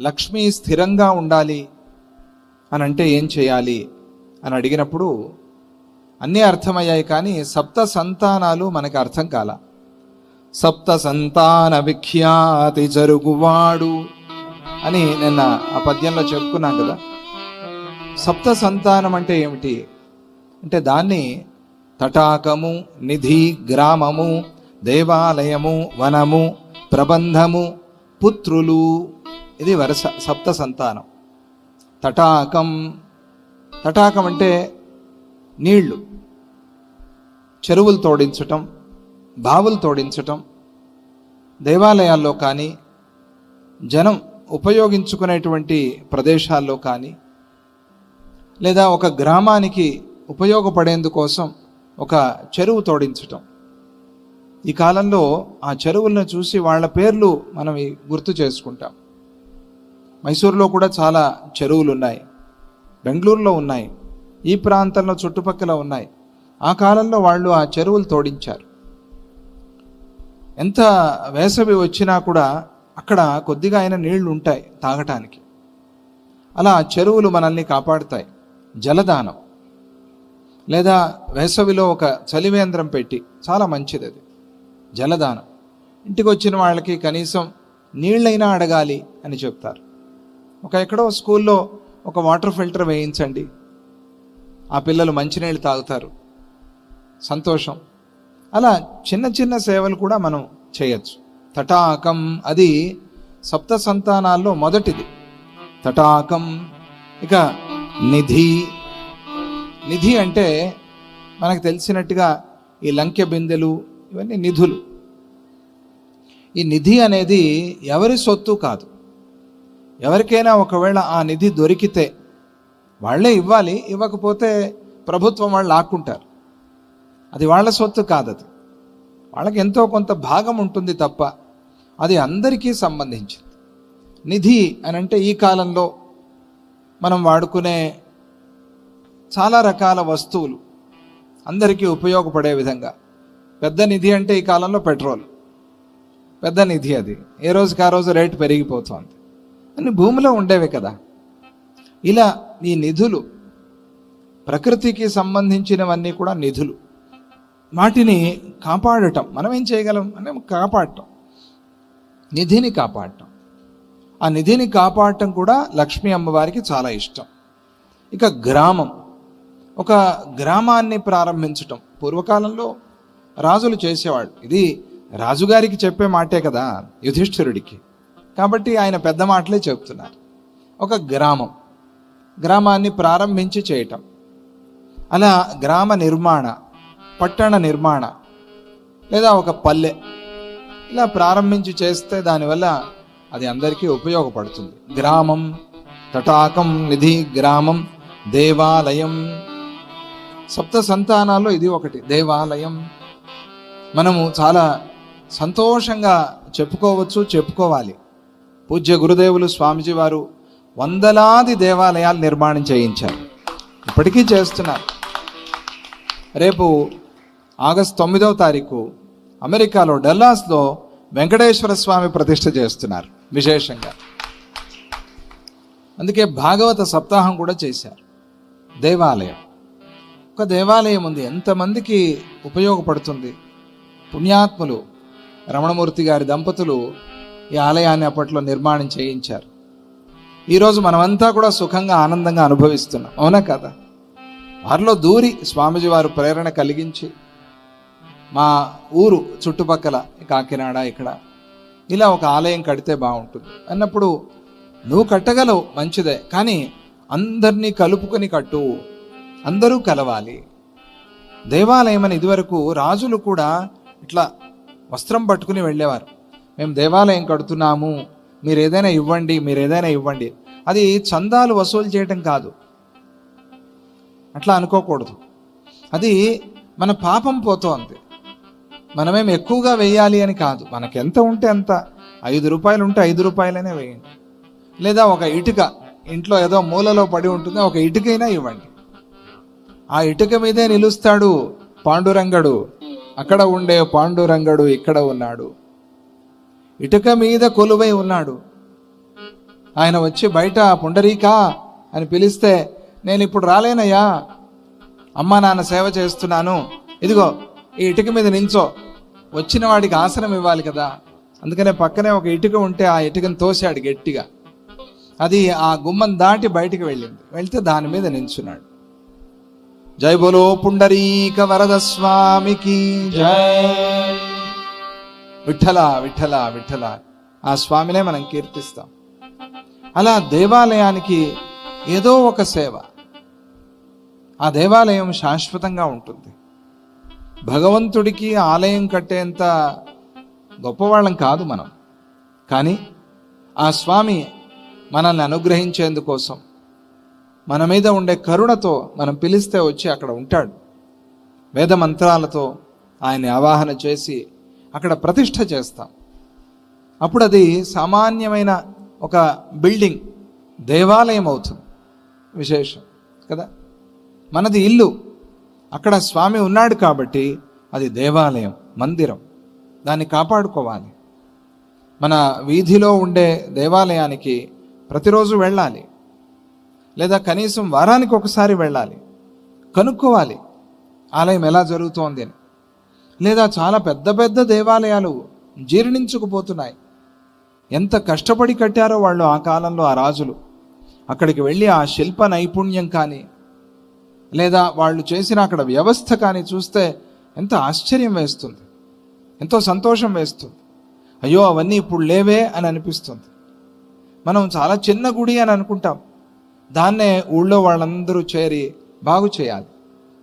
లక్ష్మి స్థిరంగా ఉండాలి అని అంటే ఏం చేయాలి అని అడిగినప్పుడు అన్నీ అర్థమయ్యాయి కానీ సప్త సంతానాలు మనకి అర్థం కాల. సప్త సంతాన విఖ్యాతి జరుగువాడు అని నిన్న ఆ పద్యంలో చెప్పుకున్నాం కదా. సప్త సంతానం అంటే ఏమిటి? అంటే దాన్ని తటాకము నిధి గ్రామము దేవాలయము వనము ప్రబంధము పుత్రులు ఇది వరస సప్త సంతానం. తటాకం తటాకం అంటే నీళ్ళు. చెరువులు తోడించటం బావులు తోడించటం దేవాలయాల్లో కానీ జనం ఉపయోగించుకునేటువంటి ప్రదేశాల్లో కానీ లేదా ఒక గ్రామానికి ఉపయోగపడేందుకోసం ఒక చెరువు తోడించటం. ఈ కాలంలో ఆ చెరువులను చూసి వాళ్ళ పేర్లు మనం గుర్తు చేసుకుంటాం. మైసూరులో కూడా చాలా చెరువులు ఉన్నాయి. బెంగళూరులో ఉన్నాయి. ఈ ప్రాంతంలో చుట్టుపక్కల ఉన్నాయి. ఆ కాలంలో వాళ్ళు ఆ చెరువులు తోడించారు. ఎంత వేసవి వచ్చినా కూడా అక్కడ కొద్దిగా అయిన నీళ్ళు ఉంటాయి తాగటానికి. అలా చెరువులు మనల్ని కాపాడుతాయి. జలదానం. లేదా వేసవిలో ఒక చలివేంద్రం పెట్టి చాలా మంచిది అది. జలదానం. ఇంటికి వచ్చిన వాళ్ళకి కనీసం నీళ్ళైనా అడగాలి అని చెప్తారు. ఒక ఎక్కడో స్కూల్లో ఒక వాటర్ ఫిల్టర్ వేయించండి. ఆ పిల్లలు మంచినీళ్ళు తాగుతారు. సంతోషం. అలా చిన్న చిన్న సేవలు కూడా మనం చేయొచ్చు. తటాకం అది సప్త సంతానాల్లో మొదటిది. తటాకం. ఇక నిధి. నిధి అంటే మనకు తెలిసినట్టుగా ఈ లంకె బిందెలు ఇవన్నీ నిధులు. ఈ నిధి అనేది ఎవరి సొత్తు కాదు. ఎవరికైనా ఒకవేళ ఆ నిధి దొరికితే వాళ్ళే ఇవ్వాలి ఇవ్వకపోతే ప్రభుత్వం వాళ్ళు లాక్కుంటారు. అది వాళ్ళ సొత్తు కాదు అది వాళ్ళకి ఎంతో కొంత భాగం ఉంటుంది తప్ప అది అందరికీ సంబంధించింది. నిధి అని అంటే ఈ కాలంలో మనం వాడుకునే చాలా రకాల వస్తువులు అందరికీ ఉపయోగపడే విధంగా. పెద్ద నిధి అంటే ఈ కాలంలో పెట్రోల్. పెద్ద నిధి అది. ఏ రోజుకి ఆ రోజు రేటు పెరిగిపోతుంది. అన్ని భూమిలో ఉండేవి కదా. ఇలా ఈ నిధులు ప్రకృతికి సంబంధించినవన్నీ కూడా నిధులు. వాటిని కాపాడటం మనం ఏం చేయగలం? అంటే కాపాడటం. నిధిని కాపాడటం. ఆ నిధిని కాపాడటం కూడా లక్ష్మీ అమ్మవారికి చాలా ఇష్టం. ఇక గ్రామం. ఒక గ్రామాన్ని ప్రారంభించటం. పూర్వకాలంలో రాజులు చేసేవాళ్ళు. ఇది రాజుగారికి చెప్పే మాటే కదా యుధిష్ఠిరుడికి. కాబట్టి ఆయన పెద్ద మాటలే చెప్తున్నారు ఒక గ్రామం. గ్రామాన్ని ప్రారంభించి చేయటం. అలా గ్రామ నిర్మాణ పట్టణ నిర్మాణ లేదా ఒక పల్లె ఇలా ప్రారంభించి చేస్తే దానివల్ల అది అందరికీ ఉపయోగపడుతుంది. గ్రామం తటాకం నిధి గ్రామం దేవాలయం. సప్త సంతానాల్లో ఇది ఒకటి దేవాలయం. మనము చాలా సంతోషంగా చెప్పుకోవచ్చు చెప్పుకోవాలి. పూజ్య గురుదేవులు స్వామిజీ వారు వందలాది దేవాలయాలు నిర్మాణం చేయించారు. ఇప్పటికీ చేస్తున్నారు. రేపు ఆగస్ట్ తొమ్మిదవ తారీఖు అమెరికాలో డల్లాస్లో వెంకటేశ్వర స్వామి ప్రతిష్ట చేస్తున్నారు విశేషంగా. అందుకే భాగవత సప్తాహం కూడా చేశారు. దేవాలయం. ఒక దేవాలయం ఉంది. ఎంతమందికి ఉపయోగపడుతుంది? పుణ్యాత్ములు రమణమూర్తి గారి దంపతులు ఈ ఆలయాన్ని అప్పట్లో నిర్మాణం చేయించారు. ఈరోజు మనమంతా కూడా సుఖంగా ఆనందంగా అనుభవిస్తున్నాం. అవునా కదా? వారిలో దూరి స్వామిజీ వారు ప్రేరణ కలిగించి మా ఊరు చుట్టుపక్కల కాకినాడ ఇక్కడ ఇలా ఒక ఆలయం కడితే బాగుంటుంది. అన్నప్పుడు నువ్వు కట్టగలవు మంచిదే. కానీ అందరినీ కలుపుకొని కట్టు. అందరూ కలవాలి. దేవాలయం అని ఇదివరకు రాజులు కూడా ఇట్లా వస్త్రం పట్టుకుని వెళ్ళేవారు. మేము దేవాలయం కడుతున్నాము మీరు ఏదైనా ఇవ్వండి మీరు ఏదైనా ఇవ్వండి. అది చందాలు వసూలు చేయటం కాదు. అట్లా అనుకోకూడదు. అది మన పాపం పోతోంది. మనమేం ఎక్కువగా వేయాలి అని కాదు. మనకి ఎంత ఉంటే అంత. ఐదు రూపాయలు ఉంటే ఐదు రూపాయలనే వేయండి. లేదా ఒక ఇటుక ఇంట్లో ఏదో మూలలో పడి ఉంటుంది ఒక ఇటుకైనా ఇవ్వండి. ఆ ఇటుక మీదే నిలుస్తాడు పాండురంగడు. అక్కడ ఉండే పాండురంగడు ఇక్కడ ఉన్నాడు. ఇటుక మీద కొలువై ఉన్నాడు. ఆయన వచ్చి బయట పుండరీకా అని పిలిస్తే నేను ఇప్పుడు రాలేనయ్యా. అమ్మా నాన్న సేవ చేస్తున్నాను. ఇదిగో ఈ ఇటుక మీద నించో. వచ్చిన వాడికి ఆసనం ఇవ్వాలి కదా. అందుకనే పక్కనే ఒక ఇటుక ఉంటే ఆ ఇటుకను తోశాడు గట్టిగా. అది ఆ గుమ్మం దాటి బయటికి వెళ్ళింది. వెళ్తే దాని మీద నించున్నాడు. జై బోలో పుండరీక వరద స్వామికి జై. విఠల విఠల విఠల. ఆ స్వామినే మనం కీర్తిస్తాం. అలా దేవాలయానికి ఏదో ఒక సేవ. ఆ దేవాలయం శాశ్వతంగా ఉంటుంది. భగవంతుడికి ఆలయం కట్టేంత గొప్పవాళ్ళం కాదు మనం. కానీ ఆ స్వామి మనల్ని అనుగ్రహించేందుకోసం మన మీద ఉండే కరుణతో మనం పిలిస్తే వచ్చి అక్కడ ఉంటాడు. వేద మంత్రాలతో ఆయన్ని ఆవాహన చేసి అక్కడ ప్రతిష్ట చేస్తాం. అప్పుడు అది సామాన్యమైన ఒక బిల్డింగ్ దేవాలయం అవుతుంది. విశేషం కదా? మనది ఇల్లు. అక్కడ స్వామి ఉన్నాడు కాబట్టి అది దేవాలయం మందిరం. దాన్ని కాపాడుకోవాలి. మన వీధిలో ఉండే దేవాలయానికి ప్రతిరోజు వెళ్ళాలి. లేదా కనీసం వారానికి ఒకసారి వెళ్ళాలి. కనుక్కోవాలి. ఆలయం ఎలా జరుగుతోంది అని. లేదా చాలా పెద్ద పెద్ద దేవాలయాలు జీర్ణించుకుపోతున్నాయి. ఎంత కష్టపడి కట్టారో వాళ్ళు ఆ కాలంలో ఆ రాజులు. అక్కడికి వెళ్ళి ఆ శిల్ప నైపుణ్యం కానీ లేదా వాళ్ళు చేసిన అక్కడ వ్యవస్థ కానీ చూస్తే ఎంత ఆశ్చర్యం వేస్తుంది. ఎంతో సంతోషం వేస్తుంది. అయ్యో అవన్నీ ఇప్పుడు లేవే అని అనిపిస్తుంది. మనం చాలా చిన్న గుడి అని అనుకుంటాం. దాన్నే ఊళ్ళో వాళ్ళందరూ చేరి బాగు చేయాలి.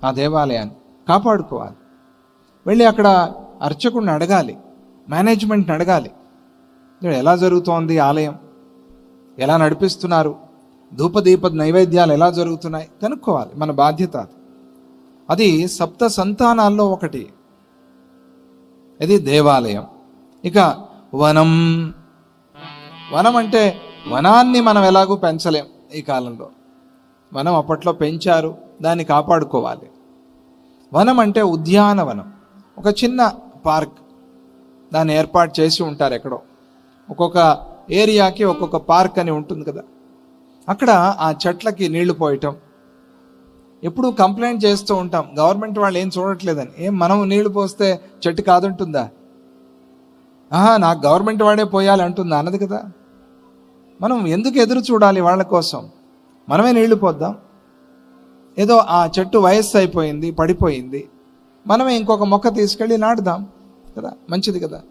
ఆ దేవాలయాన్ని కాపాడుకోవాలి. వెళ్ళి అక్కడ అర్చకుడిని అడగాలి మేనేజ్మెంట్ని అడగాలి. ఎలా జరుగుతోంది ఆలయం? ఎలా నడిపిస్తున్నారు? ధూపదీప నైవేద్యాలు ఎలా జరుగుతున్నాయి? కనుక్కోవాలి మన బాధ్యత అది. అది సప్త సంతానాల్లో ఒకటి. ఇది దేవాలయం. ఇక వనం. వనం అంటే వనాన్ని మనం ఎలాగూ పెంచలేం ఈ కాలంలో. వనం అప్పట్లో పెంచారు దాన్ని కాపాడుకోవాలి. వనం అంటే ఉద్యానవనం. ఒక చిన్న పార్క్. దాన్ని ఏర్పాటు చేసి ఉంటారు ఎక్కడో. ఒక్కొక్క ఏరియాకి ఒక్కొక్క పార్క్ అని ఉంటుంది కదా. అక్కడ ఆ చెట్లకి నీళ్ళు పోయటం. ఎప్పుడు కంప్లైంట్ చేస్తూ ఉంటాం. గవర్నమెంట్ వాళ్ళు ఏం చూడట్లేదని. ఏం మనం నీళ్ళు పోస్తే చెట్టు కాదుంటుందా? ఆహా నాకు గవర్నమెంట్ వాడే పోయాలి అంటుందా? అన్నది కదా. మనం ఎందుకు ఎదురు చూడాలి వాళ్ళ కోసం? మనమే నీళ్ళు పోద్దాం. ఏదో ఆ చెట్టు వయస్సు అయిపోయింది పడిపోయింది. మనమే ఇంకొక మొక్క తీసుకెళ్ళి నాటుదాం కదా? మంచిది కదా?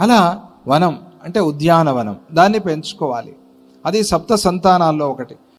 అలా వనం అంటే ఉద్యానవనం. దాన్ని పెంచుకోవాలి. అది సప్త సంతానాల్లో ఒకటి.